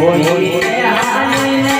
કોઈને